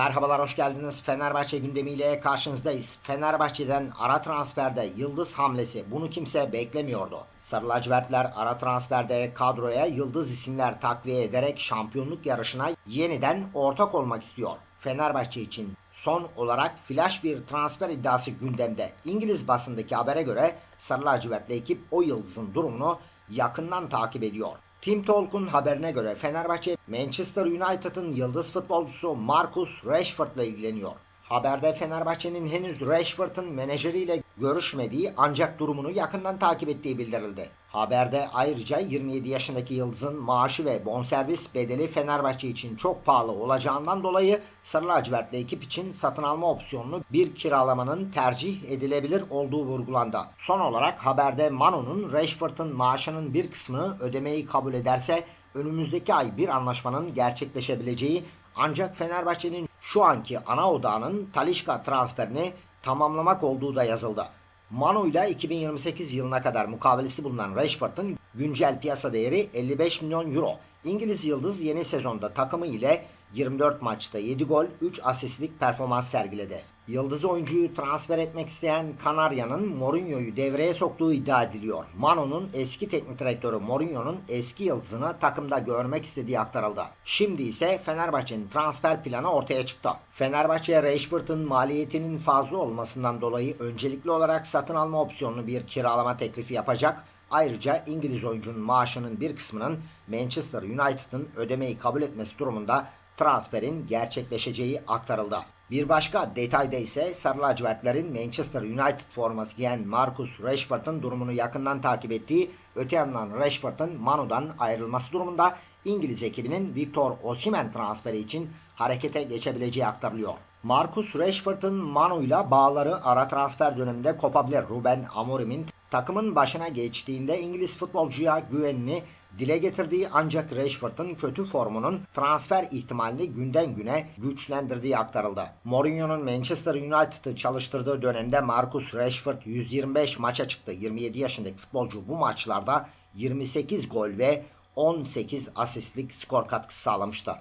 Merhabalar hoş geldiniz. Fenerbahçe gündemiyle karşınızdayız. Fenerbahçe'den ara transferde yıldız hamlesi bunu kimse beklemiyordu. Sarı lacivertler ara transferde kadroya yıldız isimler takviye ederek şampiyonluk yarışına yeniden ortak olmak istiyor. Fenerbahçe için son olarak flash bir transfer iddiası gündemde. İngiliz basındaki habere göre Sarı lacivertli ekip o yıldızın durumunu yakından takip ediyor. Tim Tolk'un haberine göre Fenerbahçe Manchester United'ın yıldız futbolcusu Marcus Rashford'la ilgileniyor. Haberde Fenerbahçe'nin henüz Rashford'un menajeriyle görüşmediği ancak durumunu yakından takip ettiği bildirildi. Haberde ayrıca 27 yaşındaki yıldızın maaşı ve bonservis bedeli Fenerbahçe için çok pahalı olacağından dolayı Sarı lacivertli ekip için satın alma opsiyonunu bir kiralamanın tercih edilebilir olduğu vurgulandı. Son olarak haberde Manu'nun Rashford'un maaşının bir kısmını ödemeyi kabul ederse önümüzdeki ay bir anlaşmanın gerçekleşebileceği ancak Fenerbahçe'nin şu anki ana odağının Talişka transferini tamamlamak olduğu da yazıldı. Manu ile 2028 yılına kadar mukavelesi bulunan Rashford'un güncel piyasa değeri 55 milyon euro. İngiliz Yıldız yeni sezonda takımı ile 24 maçta 7 gol 3 asistlik performans sergiledi. Yıldız oyuncuyu transfer etmek isteyen Kanarya'nın Mourinho'yu devreye soktuğu iddia ediliyor. Mano'nun eski teknik direktörü Mourinho'nun eski yıldızını takımda görmek istediği aktarıldı. Şimdi ise Fenerbahçe'nin transfer planı ortaya çıktı. Fenerbahçe Rashford'un maliyetinin fazla olmasından dolayı öncelikli olarak satın alma opsiyonlu bir kiralama teklifi yapacak. Ayrıca İngiliz oyuncunun maaşının bir kısmının Manchester United'ın ödemeyi kabul etmesi durumunda transferin gerçekleşeceği aktarıldı. Bir başka detayda ise Sarı lacivertlerin Manchester United forması giyen Marcus Rashford'un durumunu yakından takip ettiği, öte yandan Rashford'un Manu'dan ayrılması durumunda İngiliz ekibinin Victor Osimhen transferi için harekete geçebileceği aktarılıyor. Marcus Rashford'un Manu'yla bağları ara transfer döneminde kopabilir. Ruben Amorim'in takımın başına geçtiğinde İngiliz futbolcuya güvenini dile getirdiği ancak Rashford'un kötü formunun transfer ihtimalini günden güne güçlendirdiği aktarıldı. Mourinho'nun Manchester United'ı çalıştırdığı dönemde Marcus Rashford 125 maça çıktı. 27 yaşındaki futbolcu bu maçlarda 28 gol ve 18 asistlik skor katkısı sağlamıştı.